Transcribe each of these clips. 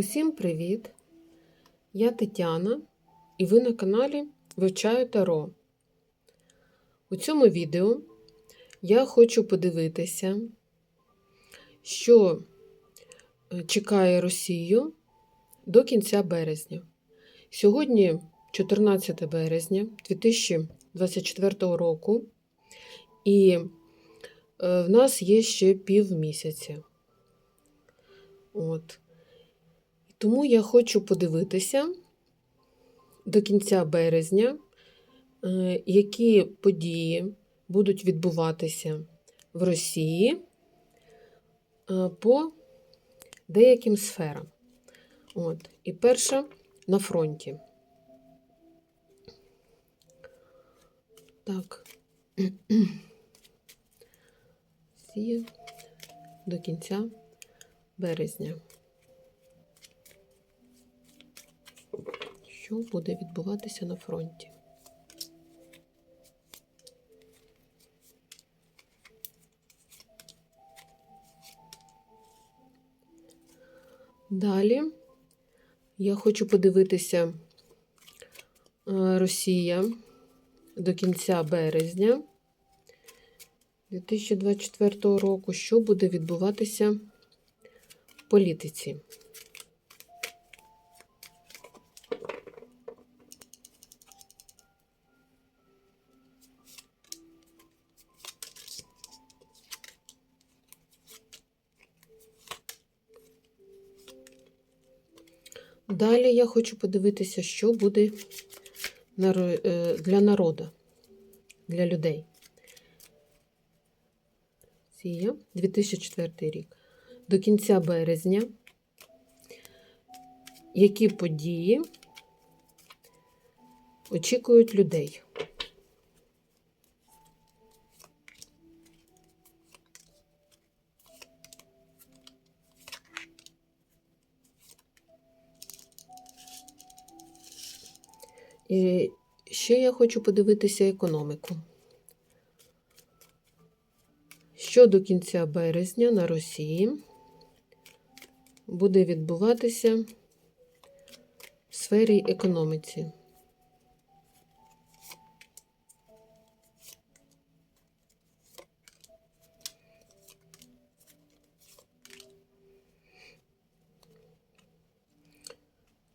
Усім привіт! Я Тетяна, і ви на каналі Вивчаю Таро. У цьому відео я хочу подивитися, що е, чекає Росію до кінця березня. Сьогодні 14 березня 2024 року, і е, в нас є ще півмісяця. От. Тому я хочу подивитися до кінця березня, е, які події будуть відбуватися в Росії е, по деяким сферам. От. І перша на фронті. Так. До кінця березня. Що буде відбуватися на фронті? Далі я хочу подивитися е, Росія до кінця березня 2024 року, що буде відбуватися в політиці. Далі я хочу подивитися, що буде е, для народу, для людей. Сія, 2004 рік. До кінця березня. Які події очікують людей? І ще я хочу подивитися економіку. Що до кінця березня на Росії буде відбуватися в сфері економіці.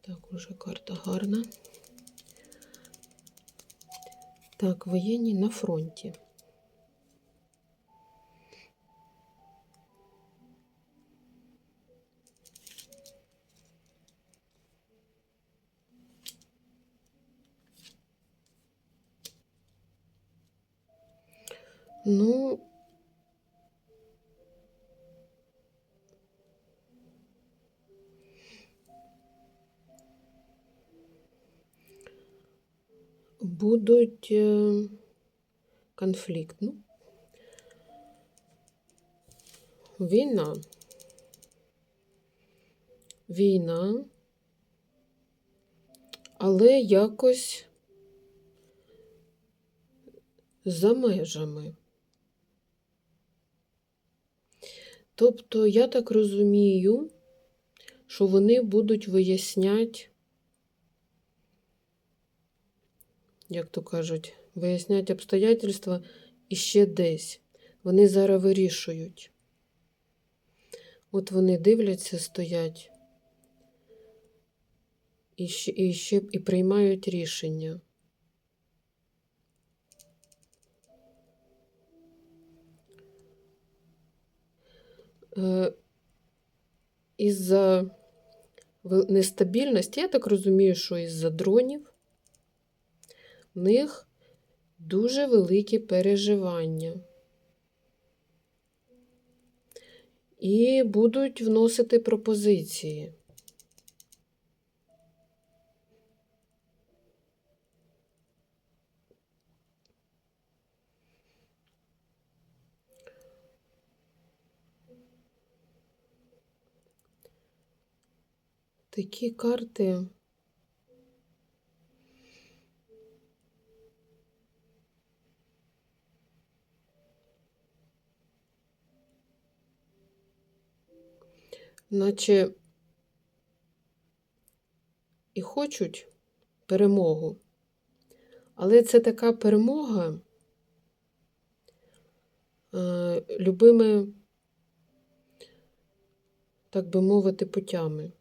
Так, уже карта гарна. Так, воєнні на фронті. Ну, будуть е, конфлікт. Ну, війна. Війна, але якось за межами. Тобто, я так розумію, що вони будуть виясняти, як то кажуть, виясняти обстоятельства іще десь. Вони зараз вирішують. От вони дивляться, стоять і ще, і, ще, і приймають рішення. Е, із-за нестабільності, я так розумію, що із-за дронів в них дуже великі переживання. І будуть вносити пропозиції. Такі карти. Наче і хочуть перемогу. Але це така перемога е, любими, так би мовити, путями.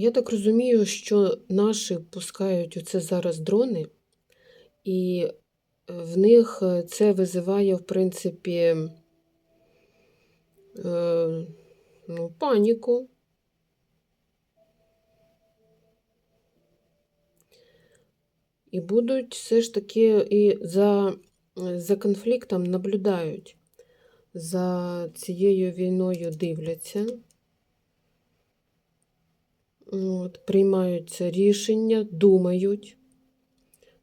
Я так розумію, що наші пускають оце зараз дрони, і в них е, це визиває, в принципі, е, ну, паніку. І будуть все ж таки і за, за конфліктом наблюдають, за цією війною дивляться. От, Приймаються рішення, думають,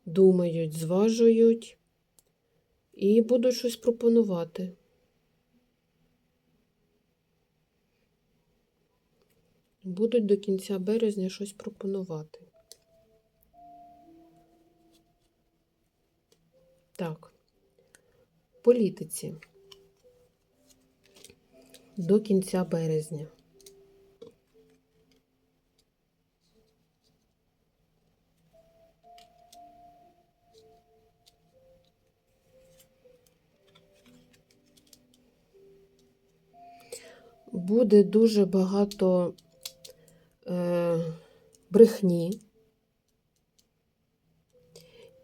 думають, зважують і будуть щось пропонувати. Будуть до кінця березня щось пропонувати. Так, політиці до кінця березня. Буде дуже багато е, брехні,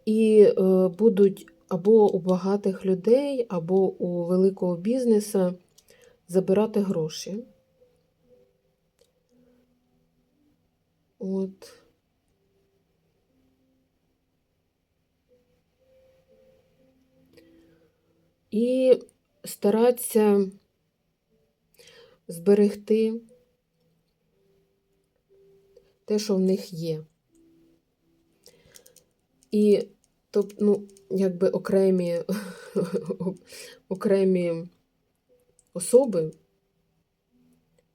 і е, будуть або у багатих людей, або у великого бізнесу забирати гроші. От. І старатися зберегти те, що в них є. І тобто, ну, якби окремі, окремі особи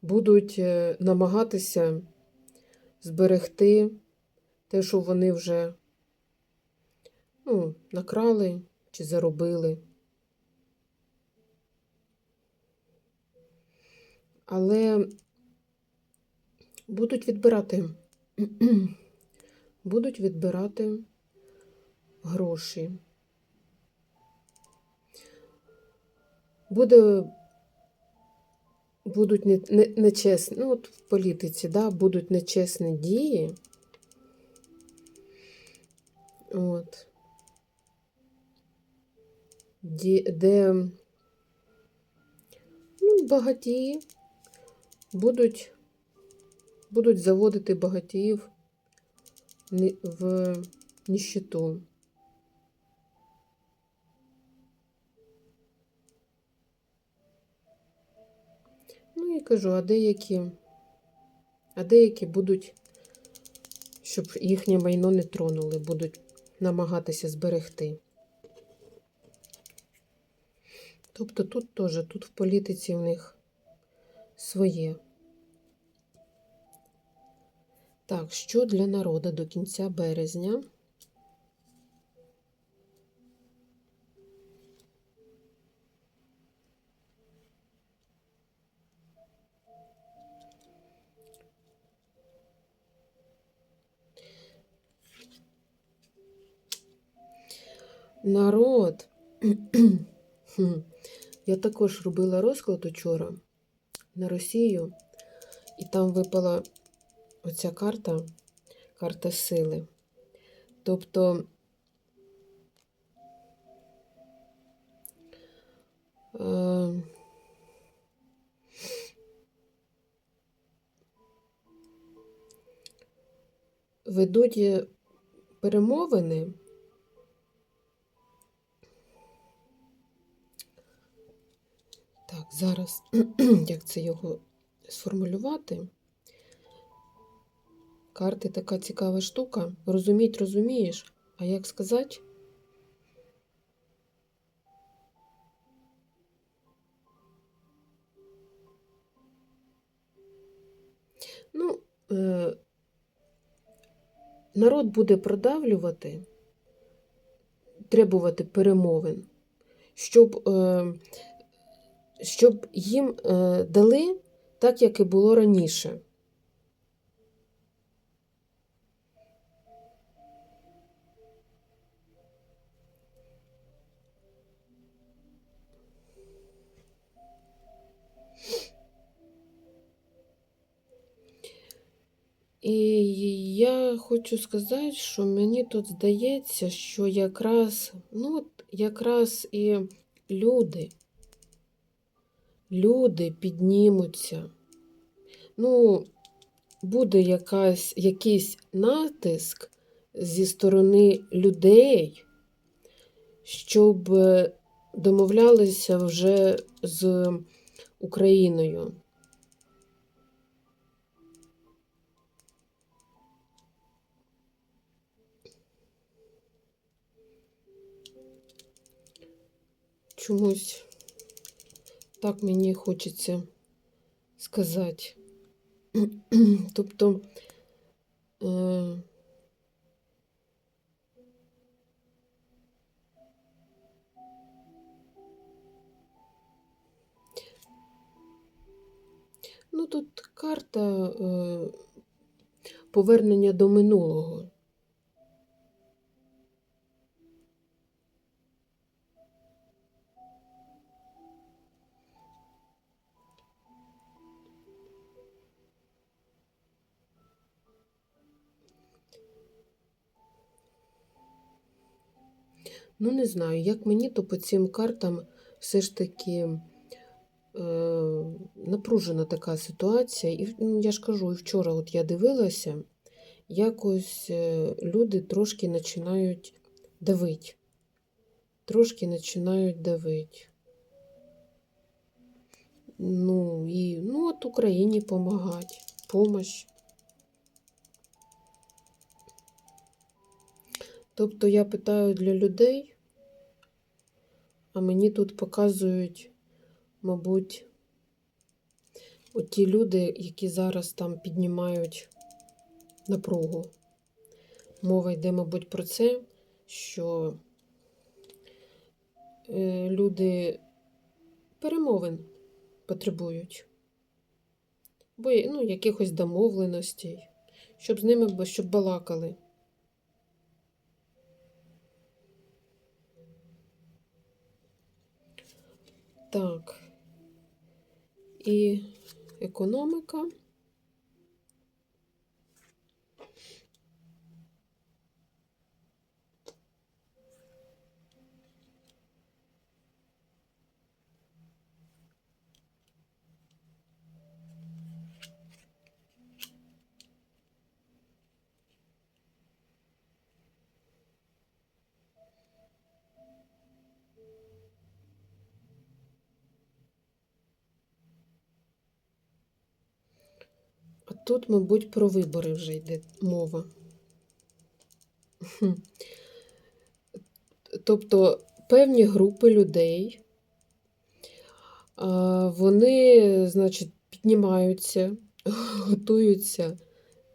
будуть е, намагатися зберегти те, що вони вже ну, накрали чи заробили. Але будуть відбирати, будуть відбирати гроші. Буде, будуть не, не, нечесні, ну от в політиці, да, будуть нечесні дії. От. Де, де ну, багатії будуть будуть заводити багатіїв в ніщиту. Ну і кажу, а деякі, а деякі будуть, щоб їхнє майно не тронули, будуть намагатися зберегти. Тобто тут теж, тут в політиці в них своє. Так, що для народу до кінця березня? Народ. Я також робила розклад учора на Росію, і там випала оця карта, карта сили. Тобто е, ведуть перемовини. Так, зараз, як це його сформулювати? Карти така цікава штука. Розуміть, розумієш, а як сказати? Ну, е народ буде продавлювати, требувати перемовин, щоб е щоб їм е дали так, як і було раніше. І я хочу сказати, що мені тут здається, що якраз, ну, якраз і люди, люди піднімуться. Ну, буде якась, якийсь натиск зі сторони людей, щоб домовлялися вже з Україною. Чомусь так мені хочеться сказати. Тобто, е, ну тут карта е, повернення до минулого. Ну, не знаю, як мені, то по цим картам все ж таки е, напружена така ситуація. І ну, я ж кажу, і вчора от я дивилася, якось е, люди трошки починають давити. Трошки починають давити. Ну, і ну, от Україні допомагати, помощь. Тобто я питаю для людей, а мені тут показують, мабуть, оті люди, які зараз там піднімають напругу. Мова йде, мабуть, про це, що е, люди перемовин потребують, бо ну, якихось домовленостей, щоб з ними щоб балакали. Так. І економіка. А тут, мабуть, про вибори вже йде мова. Тобто певні групи людей, вони, значить, піднімаються, готуються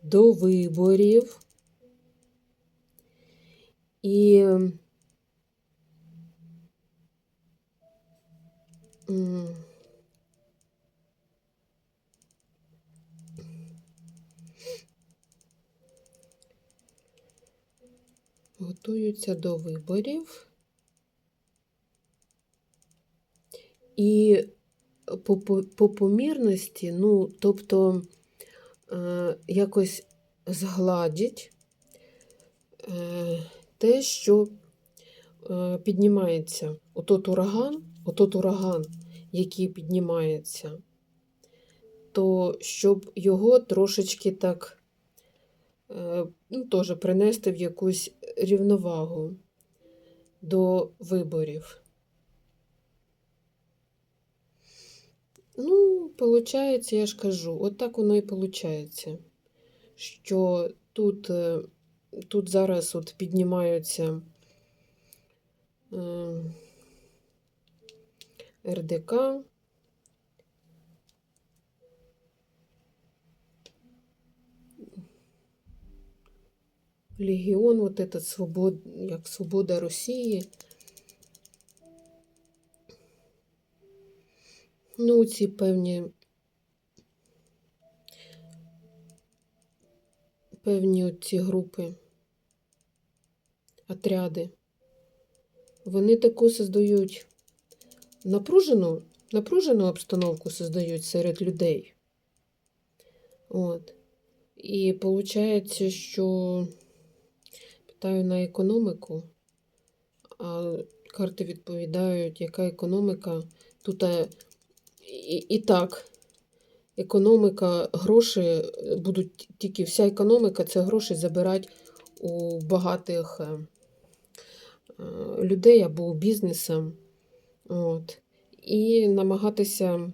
до виборів. І готуються до виборів. І по, по, по помірності, ну, тобто, е, якось згладять е, те, що е, піднімається. Отот ураган, отот ураган, який піднімається, то щоб його трошечки так е, ну, теж принести в якусь рівновагу до виборів. Ну, виходить, я ж кажу, от так воно і виходить, що тут, е, тут зараз от піднімаються е, РДК. Легіон, вот этот свобод, як Свобода Росії. Ну, ці певні певні ці групи, отряди, вони таку создають напружену, напружену обстановку создають серед людей. От. І виходить, що питаю на економіку, а карти відповідають, яка економіка. Тут е, і, і так, економіка, гроші будуть тільки вся економіка це гроші забирати у багатих е, е, людей або у бізнесу. І намагатися,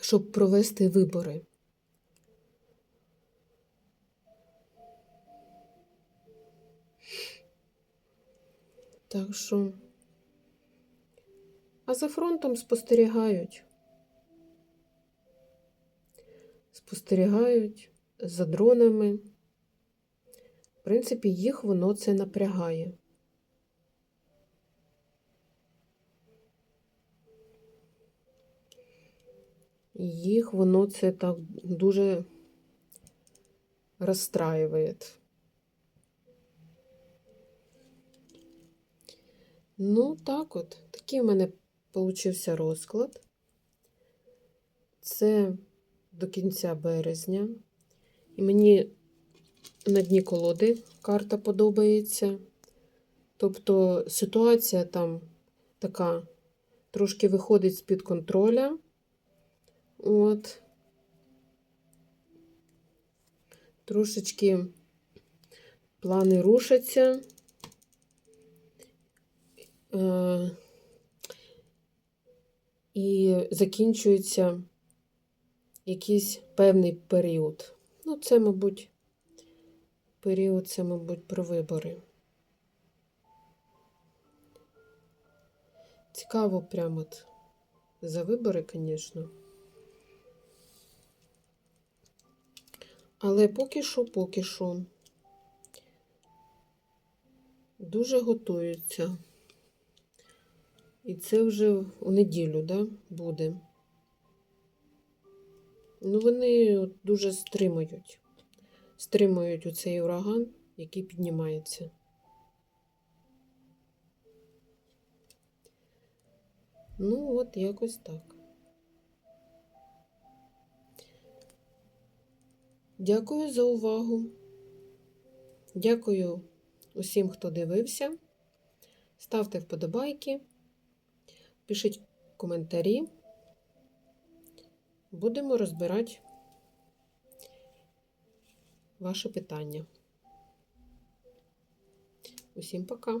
щоб провести вибори. Так що. А за фронтом спостерігають. Спостерігають за дронами. В принципі, їх воно це напрягає. Їх воно це так дуже розстраює. Ну, так от, такий в мене получився розклад. Це до кінця березня. І мені на дні колоди карта подобається. Тобто ситуація там така трошки виходить з-під контроля. От. Трошечки плани рушаться. Е, і закінчується якийсь певний період. Ну, це, мабуть, період, це, мабуть, про вибори. Цікаво прямо от за вибори, звісно. Але поки що, поки що дуже готуються. І це вже у неділю, да, буде. Ну, вони дуже стримують. Стримують оцей ураган, який піднімається. Ну, от якось так. Дякую за увагу. Дякую усім, хто дивився. Ставте вподобайки. Пишіть коментарі. Будемо розбирати ваші питання. Усім пока!